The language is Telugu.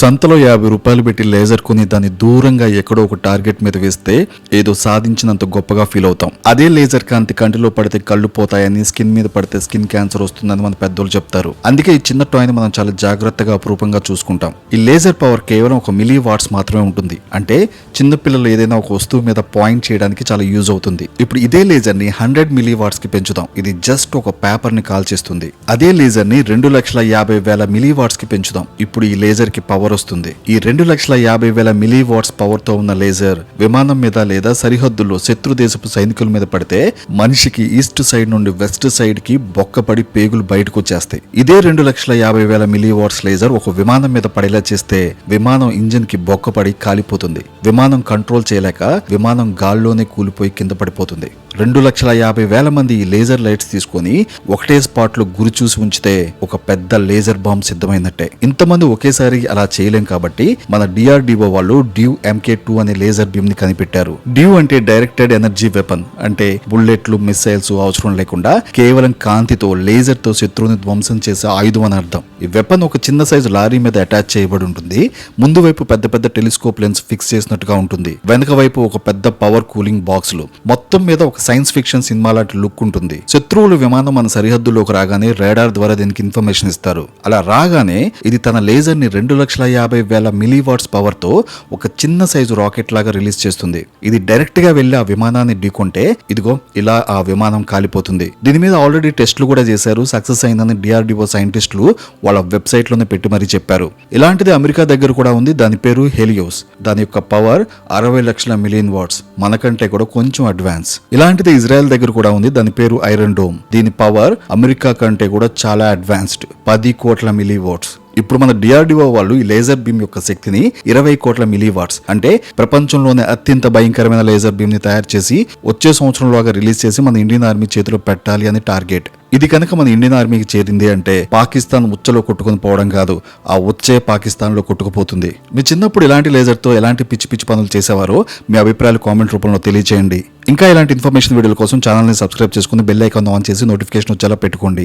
సంతలో యాభై రూపాయలు పెట్టి లేజర్ కొని దాన్ని దూరంగా ఎక్కడో ఒక టార్గెట్ మీద వేస్తే ఏదో సాధించినంత గొప్పగా ఫీల్ అవుతాం. అదే లేజర్ కాంతి కంటిలో పడితే కళ్ళు పోతాయని స్కిన్ మీద పడితే స్కిన్ క్యాన్సర్ వస్తుందని మన పెద్దలు చెప్తారు. అందుకే ఈ చిన్న టాయ్ని మనం చాలా జాగ్రత్తగా అపురూపంగా చూసుకుంటాం. ఈ లేజర్ పవర్ కేవలం ఒక మిలీ వాట్స్ మాత్రమే ఉంటుంది. అంటే చిన్నపిల్లలు ఏదైనా ఒక వస్తువు మీద పాయింట్ చేయడానికి చాలా యూజ్ అవుతుంది. ఇప్పుడు ఇదే లేజర్ని హండ్రెడ్ మిలీ వాట్స్కి పెంచుతాం ఇది జస్ట్ ఒక పేపర్ని కాల్ చేస్తుంది అదే లేజర్ని రెండు లక్షల యాభై వేల మిలీ వాట్స్కి పెంచుదాం. ఇప్పుడు ఈ లేజర్కి పవర్ వస్తుంది. ఈ రెండు లక్షల యాభై వేల మిలీ వాట్స్ పవర్తో ఉన్న లేజర్ విమానం మీద లేదా సరిహద్దుల్లో శత్రు దేశపు సైనికుల మీద పడితే మనిషికి ఈస్ట్ సైడ్ నుండి వెస్ట్ సైడ్కి బొక్కపడి పేగులు బయటకు వచ్చేస్తాయి. ఇదే రెండు లక్షల యాభై వేల మిలీ వాట్స్ లేజర్ ఒక విమానం మీద పడేలా చేస్తే విమానం ఇంజిన్కి బొక్కపడి కాలిపోతుంది. విమానం కంట్రోల్ చేయలేక విమానం గాల్లోనే కూలిపోయి కింద పడిపోతుంది. రెండు లక్షల యాభై వేల మంది ఈ లేజర్ లైట్స్ తీసుకొని ఒకటే స్పాట్లో గురి చూసి ఉంచితే ఒక పెద్ద లేజర్ బాంబ్ సిద్ధమైనట్టే. ఇంతమంది ఒకేసారి అలా చేయలేం కాబట్టి మన డిఆర్డిఓ వాళ్ళు డ్యూ ఎంకే టూ అనే లేజర్ బీమ్ని కనిపెట్టారు. డ్యూ అంటే డైరెక్టెడ్ ఎనర్జీ వెపన్ అంటే బుల్లెట్లు మిసైల్స్ అవసరం లేకుండా కేవలం కాంతితో లేజర్తో శత్రువుని ధ్వంసం చేసే ఆయుధం అని అర్థం. ఈ వెపన్ ఒక చిన్న సైజు లారీ మీద అటాచ్ చేయబడి ఉంటుంది. ముందు వైపు పెద్ద పెద్ద టెలిస్కోప్ లెన్స్ ఫిక్స్ చేసినట్టుగా ఉంటుంది. వెనక వైపు ఒక పెద్ద పవర్ కూలింగ్ బాక్సులు మొత్తం మీద ఒక సైన్స్ ఫిక్షన్ సినిమా లాంటి లుక్ ఉంటుంది. శత్రువులు విమానం మన సరిహద్దులోకి రాగానే రాడార్ ద్వారా దీనికి ఇన్ఫర్మేషన్ ఇస్తారు. అలా రాగానే ఇది తన లేజర్ని రెండు లక్షల లక్షల యాభై వేల మిలీ పవర్తో ఒక చిన్న సైజు రాకెట్ లాగా రిలీజ్ చేస్తుంది. ఇది డైరెక్ట్గా వెళ్ళి ఆ విమానాన్ని ఢీకొంటే ఇదిగో ఇలా ఆ విమానం కాలిపోతుంది. దీని మీద ఆల్రెడీ టెస్టులు కూడా చేశారు. సక్సెస్ అయిందని డిఆర్డిఓ సైంటిస్టులు వాళ్ళ వెబ్సైట్లోనే పెట్టి మరీ చెప్పారు. ఇలాంటిది అమెరికా దగ్గర కూడా ఉంది. దాని పేరు హెలియోస్. దాని యొక్క పవర్ అరవై లక్షల మిలియన్ వాట్స్. మనకంటే కూడా కొంచెం అడ్వాన్స్. ఇలాంటిది ఇజ్రాయెల్ దగ్గర కూడా ఉంది. దాని పేరు ఐరన్ డోమ్. దీని పవర్ అమెరికా కంటే కూడా చాలా అడ్వాన్స్డ్. పది కోట్ల మిలీ వాట్స్ ఇప్పుడు మన డిఆర్డిఓ వాళ్ళు ఈ లేజర్ బీమ్ యొక్క శక్తిని ఇరవై కోట్ల మిలీ వాట్స్ అంటే ప్రపంచంలోనే అత్యంత భయంకరమైన లేజర్ బీమ్ని తయారు చేసి వచ్చే సంవత్సరంలోగా రిలీజ్ చేసి మన ఇండియన్ ఆర్మీ చేతిలో పెట్టాలి అని టార్గెట్ ఇది కనుక మన ఇండియన్ ఆర్మీకి చేరింది అంటే పాకిస్తాన్ ఉచ్చలో కొట్టుకుని పోవడం కాదు ఆ వచ్చే పాకిస్తాన్లో కొట్టుకుపోతుంది. మీ చిన్నప్పుడు ఇలాంటి లేజర్తో ఎలాంటి పిచ్చి పిచ్చి పనులు చేసేవారో మీ అభిప్రాయాలు కామెంట్ రూపంలో తెలియజేయండి ఇంకా ఇలాంటి ఇన్ఫర్మేషన్ వీడియోల కోసం ఛానల్ని సబ్స్క్రైబ్ చేసుకుని బెల్ ఐకాన్ ఆన్ చేసి నోటిఫికేషన్ వచ్చేలా పెట్టుకోండి.